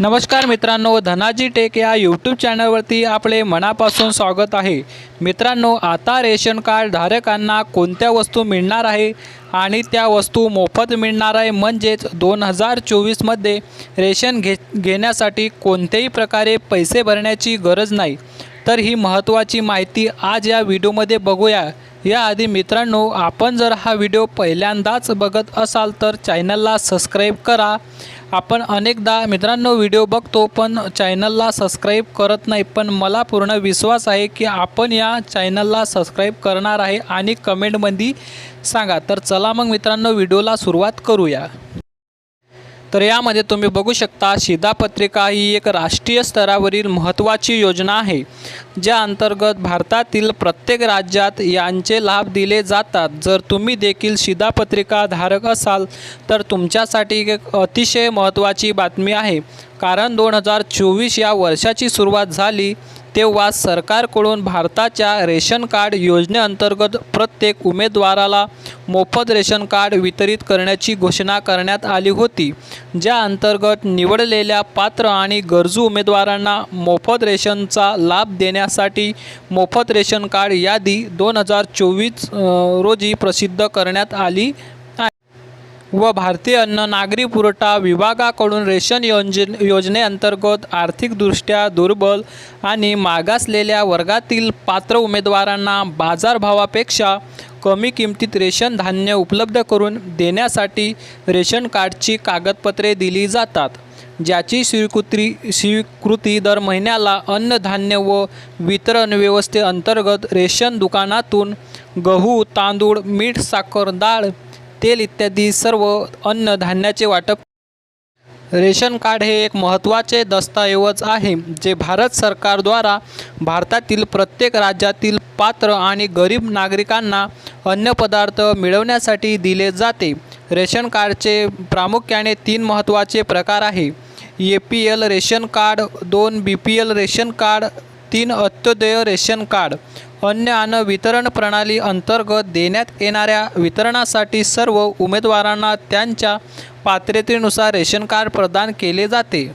नमस्कार मित्रांनो धनाजी टेक या यूट्यूब चॅनलवरती आपले मनापासून स्वागत आहे. मित्रांनो आता रेशन कार्ड धारकांना कोणत्या वस्तू मिळणार आहे आणि त्या वस्तू मोफत मिळणार आहे म्हणजेच दोन हजार चोवीसमध्ये रेशन घे घेण्यासाठी कोणत्याही प्रकारे पैसे भरण्याची गरज नाही. तर ही महत्त्वाची माहिती आज या व्हिडिओमध्ये बघूया. याआधी मित्रांनो आपण जर हा व्हिडिओ पहिल्यांदाच बघत असाल तर चॅनलला सबस्क्राईब करा. आपण अनेकदा मित्रांनो व्हिडिओ बघतो पण चॅनलला सबस्क्राईब करत नाही. पण मला पूर्ण विश्वास आहे की आपण या चॅनलला सबस्क्राईब करणार आहे आणि कमेंटमध्ये सांगा. तर चला मग मित्रांनो व्हिडिओला सुरुवात करूया. तर यामध्ये तुम्ही बघू शकता शिधापत्रिका ही एक राष्ट्रीय स्तरावरील महत्त्वाची योजना आहे ज्या अंतर्गत भारतातील प्रत्येक राज्यात यांचे लाभ दिले जातात. जर तुम्ही देखील शिधापत्रिका धारक असाल तर तुमच्यासाठी एक अतिशय महत्त्वाची बातमी आहे. कारण दोन हजार चोवीस या वर्षाची सुरुवात झाली तेव्हा सरकारकडून भारताच्या रेशन कार्ड योजनेअंतर्गत प्रत्येक उमेदवाराला मोफत रेशन कार्ड वितरित करण्याची घोषणा करण्यात आली होती ज्या अंतर्गत निवडलेल्या पात्र आणि गरजू उमेदवारांना मोफत रेशनचा लाभ देण्यासाठी मोफत रेशन कार्ड यादी दोन हजार चोवीस रोजी प्रसिद्ध करण्यात आली. व भारतीय अन्न नागरी पुरवठा विभागाकडून रेशन योजने योजनेअंतर्गत आर्थिकदृष्ट्या दुर्बल आणि मागासलेल्या वर्गातील पात्र उमेदवारांना बाजारभावापेक्षा कमी किमतीत रेशन धान्य उपलब्ध करून देण्यासाठी रेशन कार्डची कागदपत्रे दिली जातात ज्याची स्वीकृती स्वीकृती दर महिन्याला अन्नधान्य व वितरण व्यवस्थेअंतर्गत रेशन दुकानातून गहू तांदूळ मीठ साखर डाळ तेल इत्यादी सर्व अन्नधान्याचे वाटप. रेशन कार्ड हे एक महत्त्वाचे दस्तऐवज आहे जे भारत सरकारद्वारा भारतातील प्रत्येक राज्यातील पात्र आणि गरीब नागरिकांना अन्नपदार्थ मिळवण्यासाठी दिले जाते. रेशन कार्डचे प्रामुख्याने तीन महत्त्वाचे प्रकार आहे. A P L ration card दोन B P L ration card तीन अंत्योदय रेशन कार्ड अन्न आणि वितरण प्रणाली अंतर्गत देण्यात येणाऱ्या वितरणासाठी सर्व उमेदवारांना त्यांच्या पात्रतेनुसार रेशन कार्ड प्रदान केले जाते.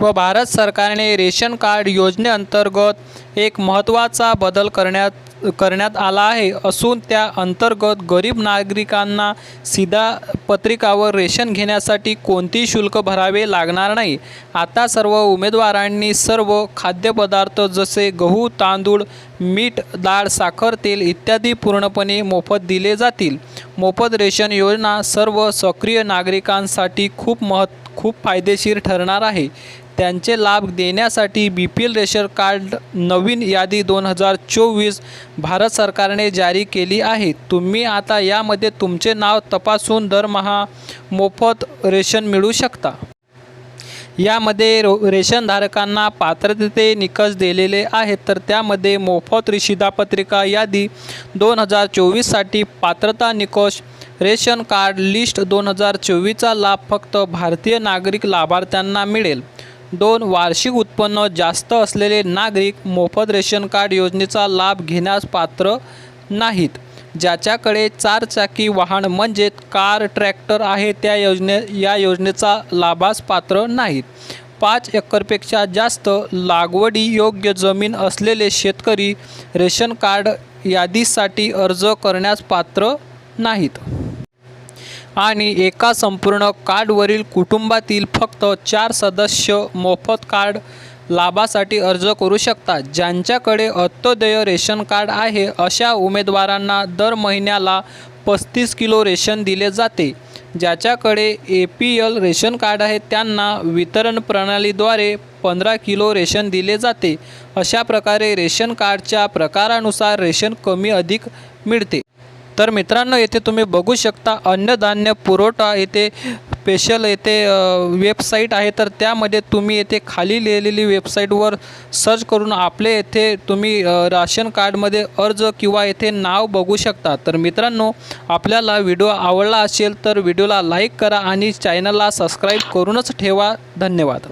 व भारत सरकारने रेशन कार्ड योजनेअंतर्गत एक महत्त्वाचा बदल करण्यात करण्यात आला आहे. असून त्या अंतर्गत गरीब नागरिकांना सीधा पत्रिकावर रेशन घेण्यासाठी कोणतेही शुल्क भरावे लागणार नाही? आता सर्व उमेदवारांनी सर्व खाद्यपदार्थ जसे गहू तांदूळ मीठ डाळ साखर तेल इत्यादी पूर्णपणे मोफत दिले जातील. मोफत रेशन योजना सर्व सक्रिय नागरिकांसाठी खूप महत् खूप फायदेशीर ठरणार आहे. त्यांचे लाभ देण्यासाठी B P L ration card नवीन यादी दोन हजार चोवीस भारत सरकारने जारी केली आहे. तुम्ही आता यामध्ये तुमचे नाव तपासून दरमहा मोफत रेशन मिळू शकता. यामध्ये रो रेशनधारकांना पात्रते निकष दिलेले आहेत. तर त्यामध्ये मोफत पत्रिका यादी दोन हजार चोवीससाठी पात्रता निकष रेशन कार्ड लिस्ट दोन हजार चोवीसचा लाभ फक्त भारतीय नागरिक लाभार्थ्यांना मिळेल. दोन वार्षिक उत्पन्न जास्त असलेले नागरिक मोफत रेशन कार्ड योजनेचा लाभ घेण्यास पात्र नाहीत. ज्याच्याकडे चारचाकी वाहन म्हणजे कार ट्रॅक्टर आहे त्या योजने या योजनेचा लाभास पात्र नाहीत. पाच एकरपेक्षा जास्त लागवडी योग्य जमीन असलेले शेतकरी रेशन कार्ड यादीसाठी अर्ज करण्यास पात्र नाहीत. आणि एका संपूर्ण कार्डवरील कुटुंबातील फक्त चार सदस्य मोफत कार्ड लाभासाठी अर्ज करू शकतात ज्यांच्याकडे अंत्योदय रेशन कार्ड आहे अशा उमेदवारांना दर महिन्याला पस्तीस किलो रेशन दिले जाते. ज्याच्याकडे A P L ration card आहे त्यांना वितरण प्रणालीद्वारे पंधरा किलो रेशन दिले जाते. अशा प्रकारे रेशन कार्डच्या प्रकारानुसार रेशन कमी अधिक मिळते. तर मित्रांनो येथे तुम्ही बघू शकता अन्नधान्य पुरवठा येथे स्पेशल येथे वेबसाईट आहे तर त्यामध्ये तुम्ही येथे खाली लिहिलेली वेबसाईटवर सर्च करून आपले येथे तुम्ही राशन कार्डमध्ये अर्ज किंवा येथे नाव बघू शकता. तर मित्रांनो आपल्याला व्हिडिओ आवडला असेल तर व्हिडिओला लाईक करा आणि चॅनलला सबस्क्राईब करूनच ठेवा. धन्यवाद.